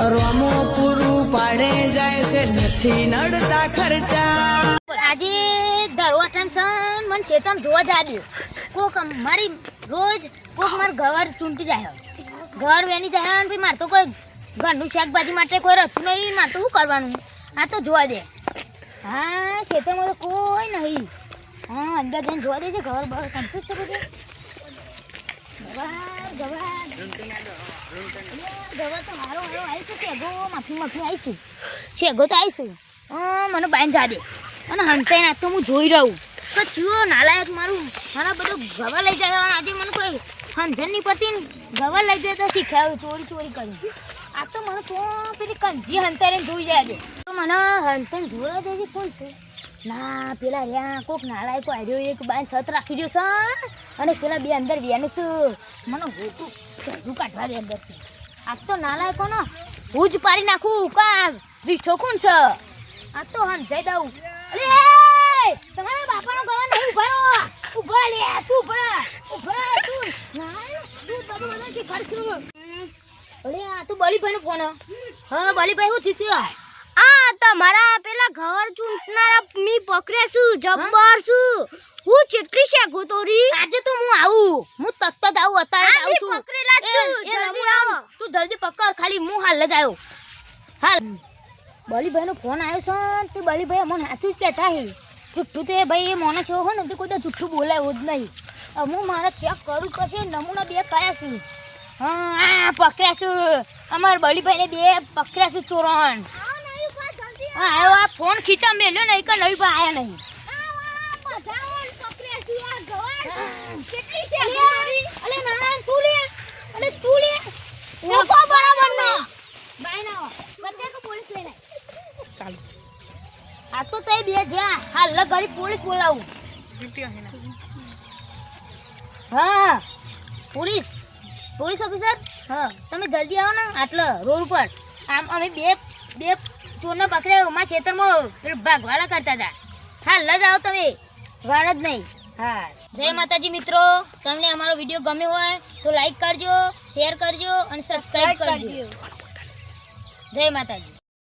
રોમો પૂરું પાડે જાય છે, નથી નડતા ખર્ચા. આજે દરવાટન સન, મને ચેતમ જોવા જાડી કોક મારી રોજ કોક માર ઘર ચૂંટી જાય ઘર વેની જાય ને મારે તો કોઈ ઘરનું શાકભાજી માટે કોઈ રસ્તું નહીં, મારે તો શું કરવાનું? આ તો જોવા દે. હા, ખેતરમાં તો કોઈ નહીં. હા અંદર જઈને જોવા દેજે ઘર બહાર કન્ફ્યુઝ છે બધું ગવાર ગવાર ગવાર તો મારો મારો આવી છે તો મને બાઈન જા દે અને હંતાઈ તો હું જોઈ રહું. તો ચિયો, નાલાયક મારું. મારા બધું ગવા લઈ જાય આજે મને કોઈ નહીં પડતી ગવા લઈ જાય તો શીખ્યા ચોરી ચોરી કરી. આ તો મને કોણ પેલી કંજી હંતાઈને જોઈ જાય તો મને હંતાઈને જોવા દેજે કોણ છે? ના, પેલા રહ્યા, કોક નાલાયકો આવ્યો એક બાય છત રાખી દો છે, અને પેલા બે અંદર બેન છું. મને હોતું ચડું કાઢવા દે અંદરથી આ તો નાલાયકો કોનો હું જ પાડી નાખું કા રીઠો કોણ છે. આ તો હંસાઈ દઉં. અરે તમારા બાપાનો ગવા નહીં ઊભા ઊભા લે તું ઊભા ઊભા તું. ના તું બધું બધું શીખવાડશું અરે આ તો બલીભાઈનો ફોન. હા. બલીભાઈ હું થયું આ તમારા પેલા ઘર પકડ્યા છું જબ્બર છું. હું ચેટલી છે તોરી? આજે તો હું આવું. હું તત્ત આવું અત્યારે આવું છું. પકડેલા છું. જલ્દી આવો. તું જલ્દી પકડ ખાલી હું હાલ જ આવ્યો હાલ. બલીભાઈનો ફોન આવ્યો છે ને તે બલીભાઈ મને સાચું જ કહેતા હે. જુઠ્ઠું તો એ ભાઈ એ મોને છે હોય ને તે કોઈ જુઠ્ઠું બોલાય જ નહીં. હું મારે ચેક કરું પછી નમૂના બે કયા છું. હા પકડ્યા છું. અમાર બલીભાઈને બે પકડ્યા છું ચોરણ. હા ફોન ખીચા મેલ્યો નહીં કે નહીં આયા નહીં અલે ના તું લે અલે તું લે મૂકો બરાબરનો. બાય ના બધે કો પોલીસ લઈને ચાલ આ તો તઈ બે જા હાલ ઘડી પોલીસ બોલાવું. હા પોલીસ પોલીસ ઓફિસર? હા તમે જલ્દી આવો ને આટલો રોડ ઉપર. આમ અમે બે બે ચોરને પકડ્યા અમારા ખેતરમાં ભાગવાળા કરતા હતા. હાલ જ આવો તમે. વાર જ નહીં. હા. જય માતાજી મિત્રો. તમને અમારો વીડિયો ગમ્યો હોય તો લાઈક કરજો શેર કરજો અને સબસ્ક્રાઈબ કરજો. જય માતાજી.